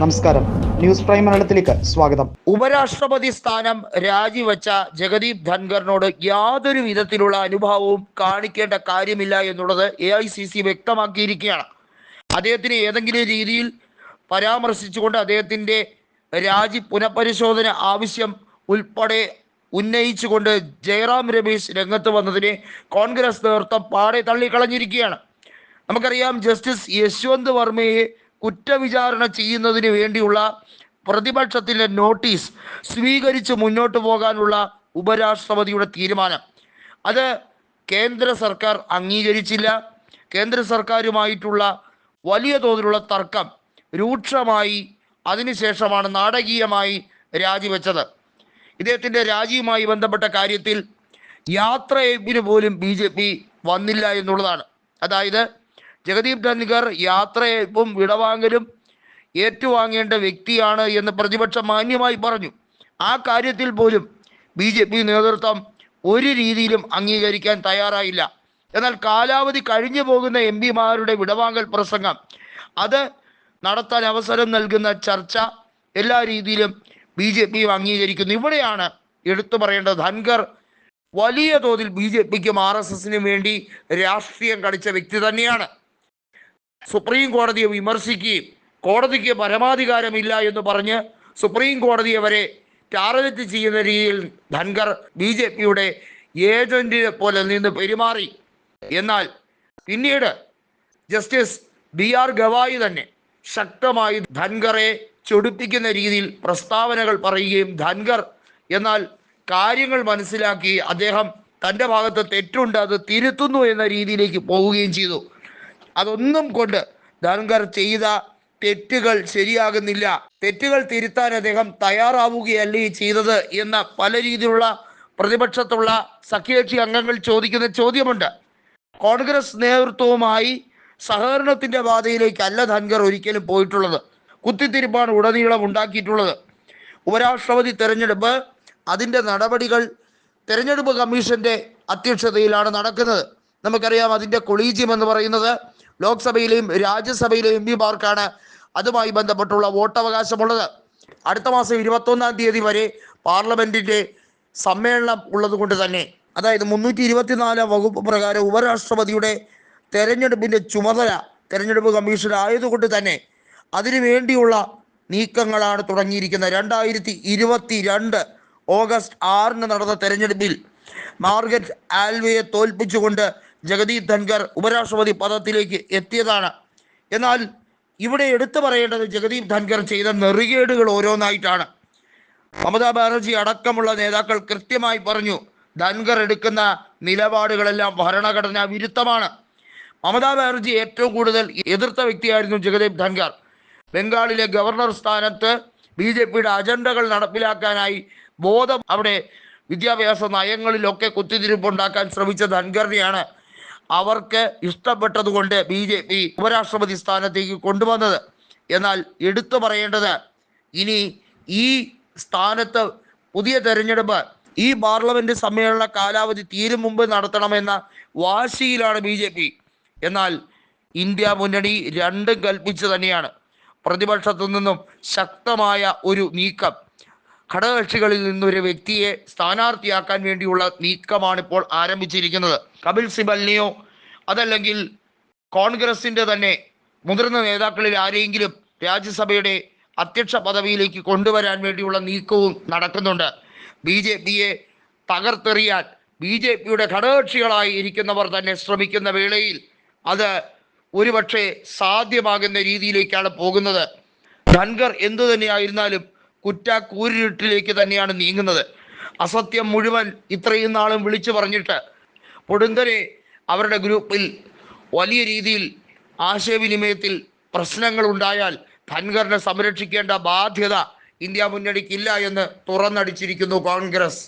നമസ്കാരം. News prime മലയാളത്തിലേക്ക് സ്വാഗതം. ഉപരാഷ്ട്രപതി സ്ഥാനം രാജിവെച്ച ജഗദീപ് ധൻഖറിനോട് യാതൊരു വിധത്തിലുള്ള അനുഭാവവും കാണിക്കേണ്ട കാര്യമില്ല എന്നുള്ളത് എ ഐ സി സി വ്യക്തമാക്കിയിരിക്കുകയാണ്. അദ്ദേഹത്തിന് ഏതെങ്കിലും രീതിയിൽ പരാമർശിച്ചുകൊണ്ട് അദ്ദേഹത്തിന്റെ രാജി പുനഃപരിശോധന ആവശ്യം ഉൾപ്പെടെ ഉന്നയിച്ചുകൊണ്ട് ജയറാം രമേശ് രംഗത്ത് വന്നതിനെ കോൺഗ്രസ് നേതൃത്വം പാടെ തള്ളിക്കളഞ്ഞിരിക്കുകയാണ്. നമുക്കറിയാം ജസ്റ്റിസ് യശ്വന്ത് വർമ്മയെ കുറ്റവിചാരണ ചെയ്യുന്നതിന് വേണ്ടിയുള്ള പ്രതിപക്ഷത്തിന്റെ നോട്ടീസ് സ്വീകരിച്ച് മുന്നോട്ട് പോകാനുള്ള ഉപരാഷ്ട്രപതിയുടെ തീരുമാനം. അത് കേന്ദ്ര സർക്കാർ അംഗീകരിച്ചില്ല. കേന്ദ്ര സർക്കാരുമായിട്ടുള്ള വലിയ തോതിലുള്ള തർക്കം രൂക്ഷമായി അതിനുശേഷമാണ് നാടകീയമായി രാജിവെച്ചത്. ഇദ്ദേഹത്തിന്റെ രാജിയുമായി ബന്ധപ്പെട്ട കാര്യത്തിൽ യാത്രയപ്പിന് പോലും ബി ജെ പി വന്നില്ല എന്നുള്ളതാണ്. അതായത് ജഗദീപ് ധൻഖർ യാത്രയപ്പും വിടവാങ്ങലും ഏറ്റുവാങ്ങേണ്ട വ്യക്തിയാണ് എന്ന് പ്രതിപക്ഷം മാന്യമായി പറഞ്ഞു. ആ കാര്യത്തിൽ പോലും ബി ജെ പി നേതൃത്വം ഒരു രീതിയിലും അംഗീകരിക്കാൻ തയ്യാറായില്ല. എന്നാൽ കാലാവധി കഴിഞ്ഞു പോകുന്ന എം പിമാരുടെ വിടവാങ്ങൽ പ്രസംഗം അത് നടത്താൻ അവസരം നൽകുന്ന ചർച്ച എല്ലാ രീതിയിലും ബി ജെ പിയും അംഗീകരിക്കുന്നു. ഇവിടെയാണ് എടുത്തു പറയേണ്ടത്. ധൻഖർ വലിയ തോതിൽ ബി ജെ പിക്കും ആർ എസ് എസിനും വേണ്ടി രാഷ്ട്രീയം കളിച്ച വ്യക്തി തന്നെയാണ്. സുപ്രീം കോടതിയെ വിമർശിക്കുകയും കോടതിക്ക് പരമാധികാരമില്ല എന്ന് പറഞ്ഞ് സുപ്രീം കോടതിയെ വരെ ടാർഗറ്റ് ചെയ്യുന്ന രീതിയിൽ ധൻഖർ ബി ജെ പിയുടെ ഏജന്റിനെ പോലെ നിന്ന് പെരുമാറി. എന്നാൽ പിന്നീട് ജസ്റ്റിസ് ബി ആർ ഗവായി തന്നെ ശക്തമായി ധൻഖറെ ചൊടിപ്പിക്കുന്ന രീതിയിൽ പ്രസ്താവനകൾ പറയുകയും ധൻഖർ എന്നാൽ കാര്യങ്ങൾ മനസ്സിലാക്കി അദ്ദേഹം തന്റെ ഭാഗത്ത് തെറ്റുണ്ട് അത് തിരുത്തുന്നു എന്ന രീതിയിലേക്ക് പോവുകയും ചെയ്തു. അതൊന്നും കൊണ്ട് ധൻഖർ ചെയ്ത തെറ്റുകൾ ശരിയാകുന്നില്ല. തെറ്റുകൾ തിരുത്താൻ അദ്ദേഹം തയ്യാറാവുകയല്ലേ ചെയ്തത് എന്ന പല രീതിയിലുള്ള പ്രതിപക്ഷത്തുള്ള സഖ്യകക്ഷി അംഗങ്ങൾ ചോദിക്കുന്ന ചോദ്യമുണ്ട്. കോൺഗ്രസ് നേതൃത്വവുമായി സഹകരണത്തിന്റെ പാതയിലേക്കല്ല ധൻഖർ ഒരിക്കലും പോയിട്ടുള്ളത്. കുത്തിത്തിരിപ്പാണ് ഉടനീളം ഉണ്ടാക്കിയിട്ടുള്ളത്. ഉപരാഷ്ട്രപതി തെരഞ്ഞെടുപ്പ് അതിന്റെ നടപടികൾ തെരഞ്ഞെടുപ്പ് കമ്മീഷന്റെ അധ്യക്ഷതയിലാണ് നടക്കുന്നത്. നമുക്കറിയാം അതിന്റെ കൊളീജിയം എന്ന് പറയുന്നത് ലോക്സഭയിലെയും രാജ്യസഭയിലെയും എം പിമാർക്കാണ് അതുമായി ബന്ധപ്പെട്ടുള്ള വോട്ടവകാശമുള്ളത്. അടുത്ത മാസം ഇരുപത്തൊന്നാം തീയതി വരെ പാർലമെന്റിന്റെ സമ്മേളനം ഉള്ളതുകൊണ്ട് തന്നെ അതായത് മുന്നൂറ്റി ഇരുപത്തിനാല് വകുപ്പ് പ്രകാരം ഉപരാഷ്ട്രപതിയുടെ തെരഞ്ഞെടുപ്പിന്റെ ചുമതല തെരഞ്ഞെടുപ്പ് കമ്മീഷൻ ആയതുകൊണ്ട് തന്നെ അതിനു വേണ്ടിയുള്ള നീക്കങ്ങളാണ് തുടങ്ങിയിരിക്കുന്നത്. രണ്ടായിരത്തി ഇരുപത്തി രണ്ട് ഓഗസ്റ്റ് ആറിന് നടന്ന തെരഞ്ഞെടുപ്പിൽ മാർഗറ്റ് ആൽവയെ തോൽപ്പിച്ചുകൊണ്ട് ജഗദീപ് ധൻഖർ ഉപരാഷ്ട്രപതി പദത്തിലേക്ക് എത്തിയതാണ്. എന്നാൽ ഇവിടെ എടുത്തു പറയേണ്ടത് ജഗദീപ് ധൻഖർ ചെയ്ത നെറികേടുകൾ ഓരോന്നായിട്ടാണ്. മമതാ ബാനർജി അടക്കമുള്ള നേതാക്കൾ കൃത്യമായി പറഞ്ഞു ധൻഖർ എടുക്കുന്ന നിലപാടുകളെല്ലാം ഭരണഘടനാ വിരുദ്ധമാണ്. മമതാ ബാനർജി ഏറ്റവും കൂടുതൽ എതിർത്ത വ്യക്തിയായിരുന്നു ജഗദീപ് ധൻഖർ. ബംഗാളിലെ ഗവർണർ സ്ഥാനത്ത് ബി ജെ പിയുടെ അജണ്ടകൾ നടപ്പിലാക്കാനായി ബോധം അവിടെ വിദ്യാഭ്യാസ നയങ്ങളിലൊക്കെ കുത്തിതിരിപ്പുണ്ടാക്കാൻ ശ്രമിച്ച ധൻഖറിനെയാണ് അവർക്ക് ഇഷ്ടപ്പെട്ടതുകൊണ്ട് ബി ജെ പി ഉപരാഷ്ട്രപതി സ്ഥാനത്തേക്ക് കൊണ്ടുവന്നത്. എന്നാൽ എടുത്തു പറയേണ്ടത് ഇനി ഈ സ്ഥാനത്ത് പുതിയ തെരഞ്ഞെടുപ്പ് ഈ പാർലമെന്റ് സമ്മേളന കാലാവധി തീരും മുമ്പ് നടത്തണമെന്ന വാശിയിലാണ് ബി ജെ പി. എന്നാൽ ഇന്ത്യ മുന്നണി രണ്ടും കൽപ്പിച്ചു തന്നെയാണ്. പ്രതിപക്ഷത്തു നിന്നും ശക്തമായ ഒരു നീക്കം. ഘടകകക്ഷികളിൽ നിന്നൊരു വ്യക്തിയെ സ്ഥാനാർത്ഥിയാക്കാൻ വേണ്ടിയുള്ള നീക്കമാണ് ഇപ്പോൾ ആരംഭിച്ചിരിക്കുന്നത്. കപിൽ സിബലിനെയോ അതല്ലെങ്കിൽ കോൺഗ്രസിന്റെ തന്നെ മുതിർന്ന നേതാക്കളിൽ ആരെങ്കിലും രാജ്യസഭയുടെ അധ്യക്ഷ പദവിയിലേക്ക് കൊണ്ടുവരാൻ വേണ്ടിയുള്ള നീക്കവും നടക്കുന്നുണ്ട്. ബി ജെ പിയെ തകർത്തെറിയാൻ ബി ജെ പിയുടെ ഘടകകക്ഷികളായി ഇരിക്കുന്നവർ തന്നെ ശ്രമിക്കുന്ന വേളയിൽ അത് ഒരുപക്ഷെ സാധ്യമാകുന്ന രീതിയിലേക്കാണ് പോകുന്നത്. ധൻഗർ എന്തു തന്നെയായിരുന്നാലും കുറ്റ തന്നെയാണ് നീങ്ങുന്നത്. അസത്യം മുഴുവൻ ഇത്രയും നാളും വിളിച്ചു പറഞ്ഞിട്ട് പൊടുന്തരെ അവരുടെ ഗ്രൂപ്പിൽ വലിയ രീതിയിൽ ആശയവിനിമയത്തിൽ പ്രശ്നങ്ങൾ ഉണ്ടായാൽ ധൻഖറിനെ സംരക്ഷിക്കേണ്ട ബാധ്യത ഇന്ത്യ മുന്നണിക്കില്ല എന്ന് തുറന്നടിച്ചിരിക്കുന്നു കോൺഗ്രസ്.